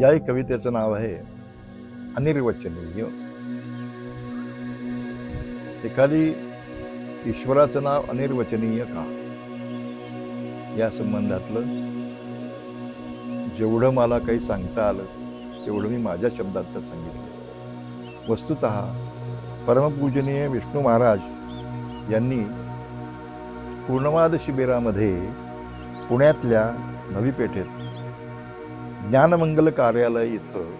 याही कवितेचं नाव आहे अनिर्वचनीय. एखादी ईश्वराचं नाव अनिर्वचनीय का? या संबंधातलं जेवढं मला काही सांगता आलं तेवढं मी माझ्या शब्दात तर सांगितलं. वस्तुत परमपूजनीय विष्णू महाराज यांनी पूर्णवाद शिबिरामध्ये पुण्यातल्या नवी पेठेत ज्ञानमंगल कार्यालय इथं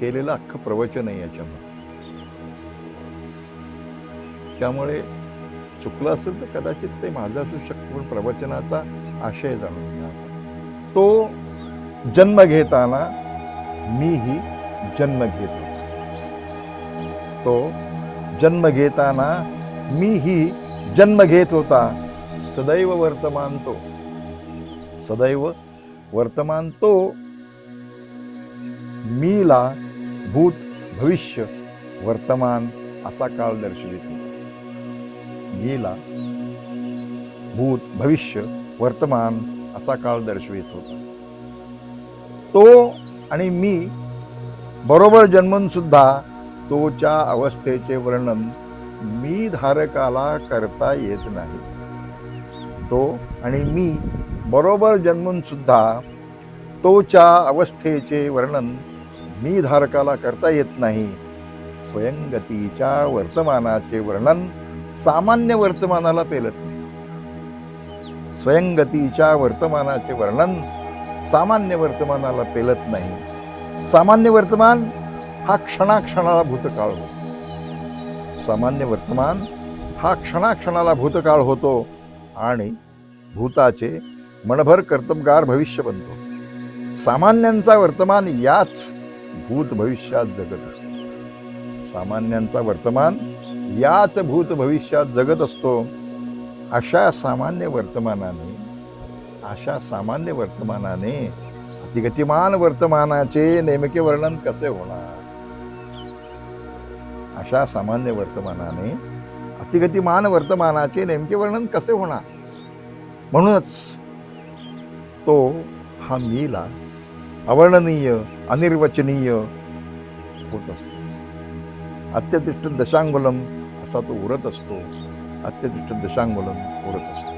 केलेलं अख्खं प्रवचन आहे याच्यामध्ये त्यामुळे चुकलं असेल तर कदाचित ते माझं असू शकतं पण प्रवचनाचा आशय जाणून घ्या तो जन्म घेताना मीही जन्म घेतो. तो जन्म घेताना मीही जन्म घेत होता. सदैव वर्तमान तो. सदैव वर्तमान तो मीला भूत भविष्य वर्तमान असा काळ दर्शवितो. मीला भूत भविष्य वर्तमान असा काळ दर्शवित. होता तो आणि मी बरोबर जन्मून सुद्धा तोच्या अवस्थेचे वर्णन मी धारकाला करता येत नाही. तो आणि मी बरोबर जन्मून सुद्धा तोच्या अवस्थेचे वर्णन मी धारकाला करता येत नाही. स्वयंगतीच्या वर्तमानाचे वर्णन सामान्य वर्तमानाला पेलत नाही. स्वयंगतीच्या वर्तमानाचे वर्णन सामान्य वर्तमानाला पेलत नाही. सामान्य वर्तमान हा क्षणाक्षणाला भूतकाळ होतो. सामान्य वर्तमान हा क्षणाक्षणाला भूतकाळ होतो आणि भूताचे मनभर कर्तबगार भविष्य बनतो. सामान्यांचा वर्तमान याच भूत भविष्यात जगत असतो. सामान्यांचा वर्तमान याच भूत भविष्यात जगत असतो. अशा सामान्य वर्तमानाने अशा सामान्य वर्तमानाने अतिगतिमान वर्तमानाचे नेमके वर्णन कसे होणार? अशा सामान्य वर्तमानाने अतिगतिमान वर्तमानाचे नेमके वर्णन कसे होणार? म्हणूनच तो हा मीला अवर्णनीय अनिर्वचनीय. होत असतो अत्यतिष्ठ दशांगुलम असा तो उरत असतो. अत्यतिष्ठ दशांगुलम उरत असतो.